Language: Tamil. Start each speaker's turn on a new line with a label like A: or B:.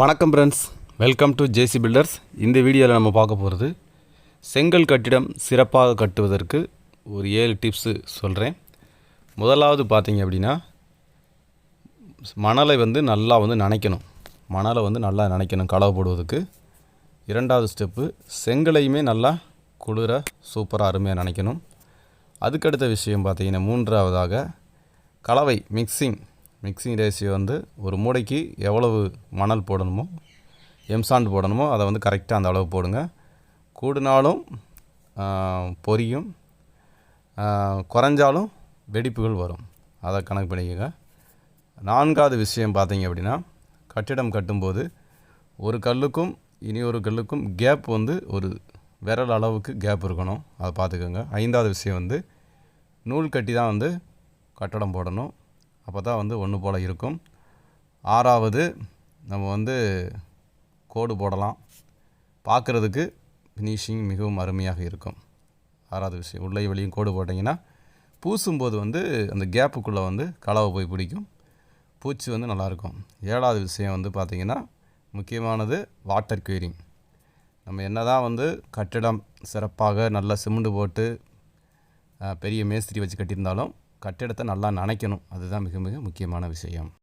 A: வணக்கம் friends welcome to JC builders இந்த வீடியோவில் நம்ம பார்க்க போகிறது செங்கல் கட்டிடம் சிறப்பாக கட்டுவதற்கு ஒரு ஏழு டிப்ஸு சொல்கிறேன் முதலாவது பார்த்தீங்க அப்படின்னா மணலை வந்து நல்லா வந்து நனைக்கணும். மணலை வந்து நல்லா நனைக்கணும் களவு போடுவதற்கு. இரண்டாவது ஸ்டெப்பு செங்கலையுமே நல்லா குளிர சூப்பராக அருமையாக நனைக்கணும். அதுக்கடுத்த விஷயம் பார்த்தீங்கன்னா மூன்றாவதாக கலவை மிக்சிங் மிக்சிங் ரேஷியோ வந்து ஒரு மூடைக்கு எவ்வளவு மணல் போடணுமோ எம்சாண்ட் போடணுமோ அதை வந்து கரெக்டாக அந்த அளவு போடுங்க. கூடினாலும் பொரியும். குறைஞ்சாலும் வெடிப்புகள் வரும். அதை கணக்கு பண்ணிக்கோங்க. நான்காவது விஷயம் பார்த்தீங்க அப்படின்னா கட்டிடம் கட்டும்போது ஒரு கல்லுக்கும் இனி ஒரு கல்லுக்கும் கேப் வந்து ஒரு விரல் அளவுக்கு கேப் இருக்கணும். அதை பார்த்துக்கோங்க. ஐந்தாவது விஷயம் வந்து நூல் கட்டி தான் வந்து கட்டடம் போடணும். அப்போ தான் வந்து ஒன்று போல் இருக்கும். ஆறாவது நம்ம வந்து கோடு போடலாம். பார்க்குறதுக்கு ஃபினிஷிங் மிகவும் அருமையாக இருக்கும். ஆறாவது விஷயம் உள்ளே வெளியும் கோடு போட்டிங்கன்னா பூசும்போது வந்து அந்த கேப்புக்குள்ளே வந்து கலவை போய் பிடிக்கும். பூச்சி வந்து நல்லாயிருக்கும் ஏழாவது விஷயம் வந்து பார்த்திங்கன்னா முக்கியமானது வாட்டர் க்யூரிங் நம்ம என்ன தான் வந்து கட்டிடம் சிறப்பாக நல்லா சிமெண்ட் போட்டு பெரிய மேஸ்திரி வச்சு கட்டியிருந்தாலும் கட்டிடத்தை நல்லா நினைக்கணும். அதுதான் மிக மிக முக்கியமான விஷயம்.